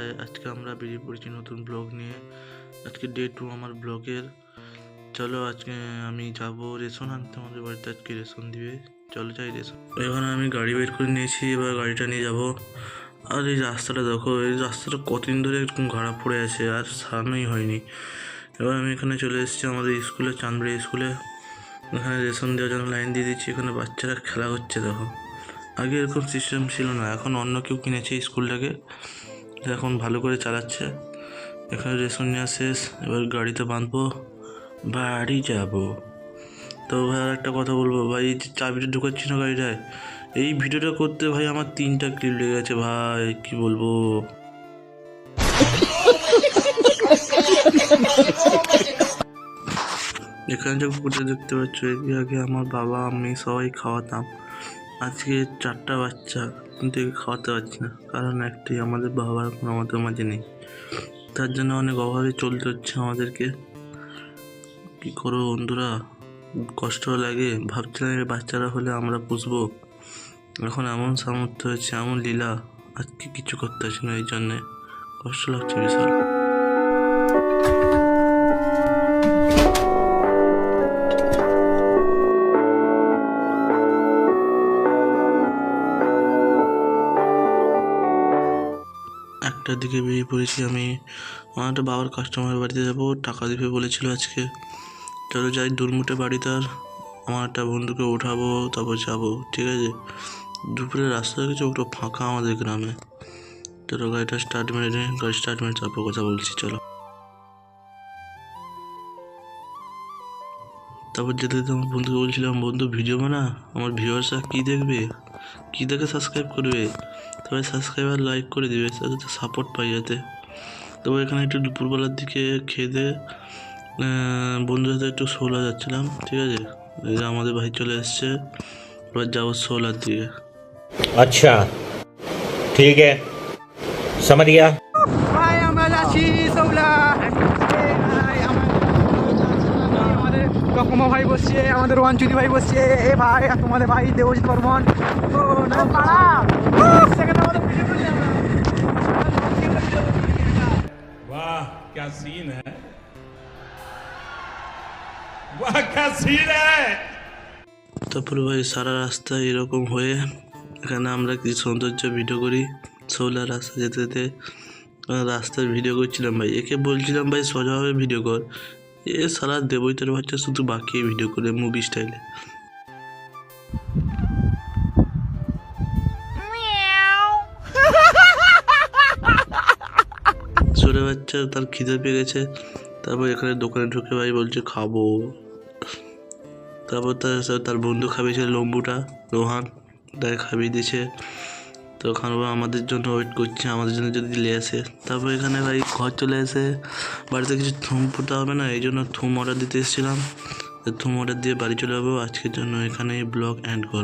High আজকে আমরা বেরিয়ে পড়েছি নতুন ব্লগ নিয়ে। আজকে ডে টু আমার ব্লগের। চলো আজকে আমি যাব রেশন আনতে আমাদের বাড়িতে। আজকে রেশন দিবে। চলো যাই রেশন। এখানে আমি গাড়ি বের করে নিয়েছি, এবার গাড়িটা নিয়ে যাব। আর এই রাস্তাটা দেখো, এই রাস্তাটা কতদিন ধরে এরকম খারাপ পড়ে আছে, আর সারানোই হয়নি। এবার আমি এখানে চলে এসেছি আমাদের স্কুলে চাঁদবাড়ি স্কুলে। এখানে রেশন দেওয়ার জন্য লাইন দিয়ে দিচ্ছি, এখানে বাচ্চারা খেলা করছে, দেখো। আগে এরকম সিস্টেম ছিল না, এখন অন্য কেউ কিনেছে স্কুলটাকে। এখন ভালো করে চালাচ্ছে। এখানে রেশন নেওয়া শেষ, এবার গাড়িতে বাঁধবো, বাড়ি যাব। তো ভাই আর একটা কথা বলব, ভাই এই চাবিটা ঢুকাচ্ছি না গাড়িটায়, এই ভিডিওটা করতে ভাই আমার তিনটা ক্লিপ লেগে গেছে ভাই, কি বলব? এখানে যে কুকুরটা দেখতে পাচ্ছ একে আগে আমার বাবা, আমি সবাই খাওয়াতাম। আজকে চারটা বাচ্চা কিন্তু খাওয়াতে পারছি না। কারণ একটি আমাদের বাবার এখন আমাদের মাঝে নেই। তার জন্য অনেক অভাবে চলতে হচ্ছে আমাদেরকে। কী করব বন্ধুরা? কষ্ট লাগে। ভাবছিলাম এই বাচ্চারা হলে আমরা পুষবো। এখন এমন সামর্থ্য হয়েছে, এমন লীলা। আজকে কিছু করতে পারছি না এই জন্যে। কষ্ট লাগছে বিশাল। একটার দিকে বেরিয়ে পড়েছি আমি। আমার একটা বাবার কাস্টমার বাড়িতে যাব, টাকা দিবে বলেছিল আজকে। চলো যাই দুর্মুটে বাড়ি তার। আমার একটা বন্ধুকে উঠাবো, তারপর যাব, ঠিক আছে? দুপুরে রাস্তা দেখেছ ওটা ফাঁকা আমাদের গ্রামে। চলো গাড়িটা স্টার্ট মেরে গাড়ি স্টার্ট মেরে তারপর কথা বলছি, চলো। তারপর যেতে যেতে আমার বন্ধুকে বলছিলাম, বন্ধু ভিডিও বানা, আমার ভিউয়ার্সরা কী দেখবে? কী দেখে সাবস্ক্রাইব করবে? তবে সাবস্ক্রাইব আর লাইক করে দিবে তাতে তো সাপোর্ট পাই যাতে তবে এখানে একটু দুপুরবেলার দিকে খেয়ে দিয়ে বন্ধুদের সাথে একটু শোলা যাচ্ছিলাম ঠিক আছে এই যে আমাদের ভাই চলে এসছে এবার যাবো শোলার দিকে अच्छा ठीक है समझ गया ভাই আমরা যাচ্ছি সৌলা ভাই আমার- আমাদের রকমা ভাই বসছে আমাদের ওয়ানচুরি ভাই বসছে এ ভাই আর তোমাদের ভাই দেবজিৎ বর্মন তারপরে ভাই সারা রাস্তা এরকম হয়ে এখানে আমরা কিছু সৌন্দর্য ভিডিও করি। শোলার রাস্তা যেতে যেতে আহ, রাস্তার ভিডিও করছিলাম ভাই। একে বলছিলাম ভাই সোজাভাবে ভিডিও কর। এ সারা দেবইতের বাচ্চা শুধু বাকি ভিডিও করে মুভি স্টাইলে ছোটো বাচ্চা তার খিদে পেয়ে গেছে। তারপর এখানে দোকানে ঢুকে ভাই বলছে, খাব। তারপর তার তার বন্ধু খাবিয়েছে লম্বুটা, রোহান, তাকে খাইয়ে দিয়েছে। তো ওখানে আমাদের জন্য ওয়েট করছে, আমাদের জন্য যদি নিয়ে আসে। তারপর এখানে ভাই ঘর চলে এসে বাড়িতে কিছু থুম ফুটা হবে না, এই জন্য থুম অর্ডার দিতে এসেছিলাম। থুম অর্ডার দিয়ে বাড়ি চলে যাব। আজকের জন্য এখানেই ব্লগ অ্যান্ড করব।